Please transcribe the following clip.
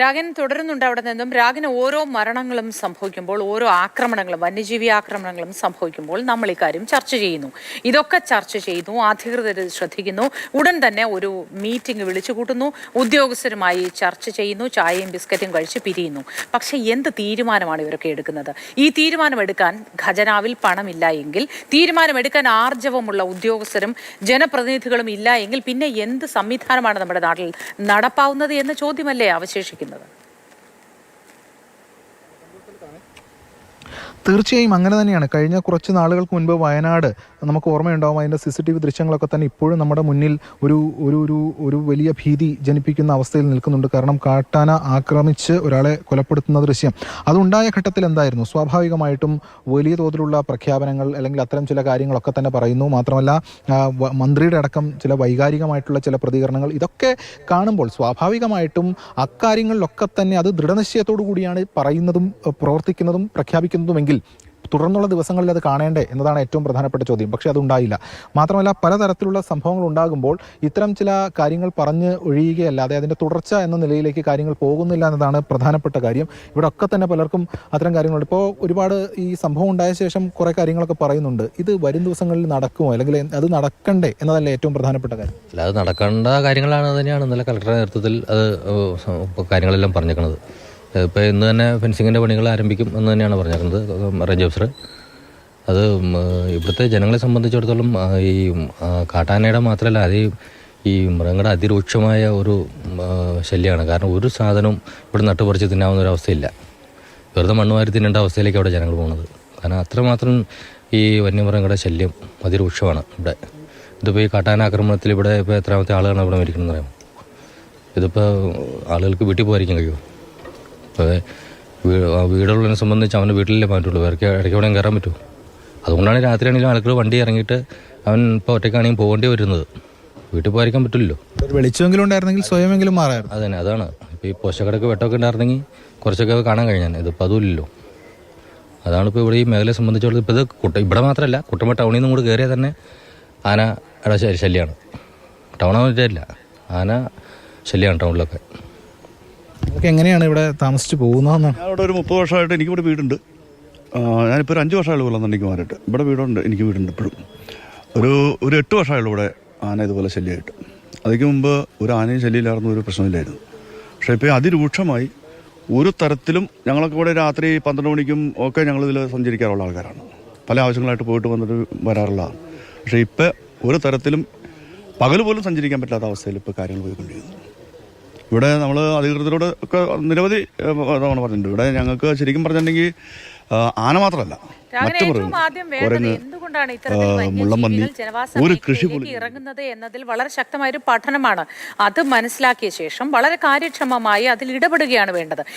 രാഗൻ തുടരുന്നുണ്ട് അവിടെ നിന്നും. രാഗന് ഓരോ മരണങ്ങളും സംഭവിക്കുമ്പോൾ ഓരോ ആക്രമണങ്ങളും വന്യജീവി ആക്രമണങ്ങളും സംഭവിക്കുമ്പോൾ നമ്മൾ ഇക്കാര്യം ചർച്ച ചെയ്യുന്നു. ഇതൊക്കെ ചർച്ച ചെയ്യുന്നു അധികൃതർ ശ്രദ്ധിക്കുന്നു. ഉടൻ തന്നെ ഒരു മീറ്റിംഗ് വിളിച്ചു കൂട്ടുന്നു ഉദ്യോഗസ്ഥരുമായി ചർച്ച ചെയ്യുന്നു. ചായയും ബിസ്ക്കറ്റും കഴിച്ച് പിരിയുന്നു. പക്ഷെ എന്ത് തീരുമാനമാണ് ഇവരൊക്കെ എടുക്കുന്നത്? ഈ തീരുമാനമെടുക്കാൻ ഖജനാവിൽ പണമില്ല എങ്കിൽ തീരുമാനമെടുക്കാൻ ആർജവമുള്ള ഉദ്യോഗസ്ഥരും ജനപ്രതിനിധികളും ഇല്ല എങ്കിൽ പിന്നെ എന്ത് സംവിധാനമാണ് നമ്മുടെ നാട്ടിൽ നടപ്പാവുന്നത് എന്ന ചോദ്യമല്ലേ അവശേഷിക്കുന്നത്? ചെയ്യുന്നത് തീർച്ചയായും അങ്ങനെ തന്നെയാണ്. കഴിഞ്ഞ കുറച്ച് നാളുകൾക്ക് മുൻപ് വയനാട് നമുക്ക് ഓർമ്മയുണ്ടാവും. അതിന്റെ സി സി ടി വി ദൃശ്യങ്ങളൊക്കെ തന്നെ ഇപ്പോഴും നമ്മുടെ മുന്നിൽ ഒരു ഒരു ഒരു ഒരു വലിയ ഭീതി ജനിപ്പിക്കുന്ന അവസ്ഥയിൽ നിൽക്കുന്നുണ്ട്. കാരണം കാട്ടാന ആക്രമിച്ച് ഒരാളെ കൊലപ്പെടുത്തുന്ന ദൃശ്യം. അതുണ്ടായ ഘട്ടത്തിൽ എന്തായിരുന്നു? സ്വാഭാവികമായിട്ടും വലിയ തോതിലുള്ള പ്രഖ്യാപനങ്ങൾ അല്ലെങ്കിൽ അത്തരം ചില കാര്യങ്ങളൊക്കെ തന്നെ പറയുന്നു. മാത്രമല്ല മന്ത്രിയുടെ അടക്കം ചില വൈകാരികമായിട്ടുള്ള ചില പ്രതികരണങ്ങൾ ഇതൊക്കെ കാണുമ്പോൾ സ്വാഭാവികമായിട്ടും അക്കാര്യങ്ങളിലൊക്കെ തന്നെ അത് ദൃഢനിശ്ചയത്തോടു കൂടിയാണ് പറയുന്നതും പ്രവർത്തിക്കുന്നതും പ്രവർത്തിക്കുന്നതും പ്രഖ്യാപിക്കുന്നതുമെങ്കിൽ തുടർന്നുള്ള ദിവസങ്ങളിൽ അത് കാണേണ്ടേ എന്നതാണ് ഏറ്റവും പ്രധാനപ്പെട്ട ചോദ്യം. പക്ഷേ അതുണ്ടായില്ല. മാത്രമല്ല പലതരത്തിലുള്ള സംഭവങ്ങൾ ഉണ്ടാകുമ്പോൾ ഇത്തരം ചില കാര്യങ്ങൾ പറഞ്ഞ് ഒഴിയുകയല്ലാതെ അതിന്റെ തുടർച്ച എന്ന നിലയിലേക്ക് കാര്യങ്ങൾ പോകുന്നില്ല എന്നതാണ് പ്രധാനപ്പെട്ട കാര്യം. ഇവിടെ ഒക്കെ തന്നെ പലർക്കും അത്തരം കാര്യങ്ങളുണ്ട്. ഇപ്പോൾ ഒരുപാട് ഈ സംഭവം ഉണ്ടായ ശേഷം കുറേ കാര്യങ്ങളൊക്കെ പറയുന്നുണ്ട്. ഇത് വരും ദിവസങ്ങളിൽ നടക്കുമോ? അല്ലെങ്കിൽ അത് നടക്കണ്ടേ എന്നതല്ലേ ഏറ്റവും പ്രധാനപ്പെട്ട കാര്യം. അല്ല അത് നടക്കേണ്ട കാര്യങ്ങളാണ് തന്നെയാണ് ഇന്നലെ കളക്ടറുടെ നേതൃത്വത്തിൽ അത് കാര്യങ്ങളെല്ലാം പറഞ്ഞേക്കുന്നത് ഇപ്പോൾ ഇന്ന് തന്നെ ഫെൻസിങ്ങിന്റെ പണികൾ ആരംഭിക്കും എന്ന് തന്നെയാണ് പറഞ്ഞേക്കുന്നത് റേഞ്ച് ഓഫീസർ അത് ഇവിടുത്തെ ജനങ്ങളെ സംബന്ധിച്ചിടത്തോളം ഈ കാട്ടാനയുടെ മാത്രമല്ല അത് ഈ- മൃഗങ്ങളുടെ അതിരൂക്ഷമായ ഒരു ശല്യമാണ്. കാരണം ഒരു സാധനവും ഇവിടെ നട്ടുപറിച്ച് തിന്നാവുന്ന ഒരു അവസ്ഥയില്ല. വെറുതെ മണ്ണ് വാരി തിന്നേണ്ട അവസ്ഥയിലേക്ക് അവിടെ ജനങ്ങൾ പോകുന്നത്. കാരണം അത്രമാത്രം ഈ വന്യമൃഗങ്ങളുടെ ശല്യം അതിരൂക്ഷമാണ് ഇവിടെ. ഇതിപ്പോൾ ഈ കാട്ടാന ആക്രമണത്തിൽ ഇവിടെ ഇപ്പോൾ എത്രാമത്തെ ആളുകളാണ് ഇവിടെ മരിക്കണമെന്ന് പറയാം ഇതിപ്പോൾ ആളുകൾക്ക് വീട്ടിൽ പോകാതിരിക്കാൻ കഴിയുമോ? ഇപ്പോൾ വീടുള്ളതിനെ സംബന്ധിച്ച് അവന്റെ വീട്ടിലല്ലേ പറ്റുള്ളൂ ഇടയ്ക്ക് ഇടയ്ക്ക് എവിടെയും കയറാൻ പറ്റുമോ അതുകൊണ്ടാണ് രാത്രിയാണെങ്കിലും ആളുകൾ വണ്ടി ഇറങ്ങിയിട്ട് അവൻ ഇപ്പോൾ ഒറ്റയ്ക്കാണെങ്കിൽ പോകേണ്ടി വരുന്നത്. വീട്ടിൽ പോയിരിക്കാൻ പറ്റില്ലല്ലോ. വെളിച്ചമെങ്കിലും ഉണ്ടായിരുന്നെങ്കിൽ സ്വയമെങ്കിലും മാറായിരുന്നു. അതന്നെ അതാണ്. ഇപ്പോൾ ഈ പോഷകടക്ക് വെട്ടമൊക്കെ ഉണ്ടായിരുന്നെങ്കിൽ കുറച്ചൊക്കെ കാണാൻ കഴിഞ്ഞാൽ. ഇതിപ്പോൾ അതുമില്ലല്ലോ അതാണ് ഇപ്പോൾ ഇവിടെ ഈ മേഖലയെ സംബന്ധിച്ചിടത്തോളം ഇപ്പോൾ ഇത് കുട്ട ഇവിടെ മാത്രമല്ല കുട്ടമ്പ ടൗണിൽ നിന്നും കൂടി കയറിയാൽ തന്നെ ആന ശല്യമാണ് ടൗണാന്ന് വെച്ചാലില്ല ആന ശല്യമാണ് ടൗണിലൊക്കെ. നിങ്ങൾക്ക് എങ്ങനെയാണ് ഇവിടെ താമസിച്ച് പോകുന്നതെന്ന് ഞാൻ ഒരു മുപ്പത് വർഷമായിട്ട് എനിക്കിവിടെ വീടുണ്ട്. ഞാനിപ്പോൾ ഒരു അഞ്ച് വർഷമായുള്ളൂ കൊല്ലം മാറിയിട്ട് ഇവിടെ വീടുണ്ട് എനിക്ക് വീടുണ്ട് ഇപ്പോഴും. ഒരു ഒരു എട്ട് വർഷമായുള്ളൂ ഇവിടെ ആന ഇതുപോലെ ശല്യമായിട്ട്. അതിന് മുമ്പ് ഒരു ആനയും ശല്യമില്ലായിരുന്നു ഒരു പ്രശ്നമില്ലായിരുന്നു. പക്ഷേ ഇപ്പോൾ അതിരൂക്ഷമായി ഒരു തരത്തിലും ഞങ്ങളൊക്കെ ഇവിടെ രാത്രി പന്ത്രണ്ട് മണിക്കും ഒക്കെ ഞങ്ങളിതിൽ സഞ്ചരിക്കാറുള്ള ആൾക്കാരാണ്. പല ആവശ്യങ്ങളായിട്ട് പോയിട്ട് വന്നിട്ട് വരാറുള്ളതാണ് പക്ഷേ ഇപ്പോൾ ഒരു തരത്തിലും പകൽ പോലും സഞ്ചരിക്കാൻ പറ്റാത്ത അവസ്ഥയിൽ ഇപ്പോൾ കാര്യങ്ങൾ പോയിക്കൊണ്ടിരിക്കുന്നു. ഇവിടെ നമ്മൾ അധികൃതരോട് ഒക്കെ നിരവധി തവണ പറഞ്ഞിട്ടുണ്ട്. ഇവിടെ ഞങ്ങൾക്ക് ശരിക്കും പറഞ്ഞിട്ടുണ്ടെങ്കിൽ ആന മാത്രമല്ല മറ്റു മൃഗങ്ങൾ. എന്തുകൊണ്ടാണ് ഇത്തരത്തിൽ ഒരു കൃഷി ഇറങ്ങുന്നത് എന്നതിൽ വളരെ ശക്തമായ ഒരു പഠനമാണ്. അത് മനസ്സിലാക്കിയ ശേഷം വളരെ കാര്യക്ഷമമായി അതിൽ ഇടപെടുകയാണ് വേണ്ടത്.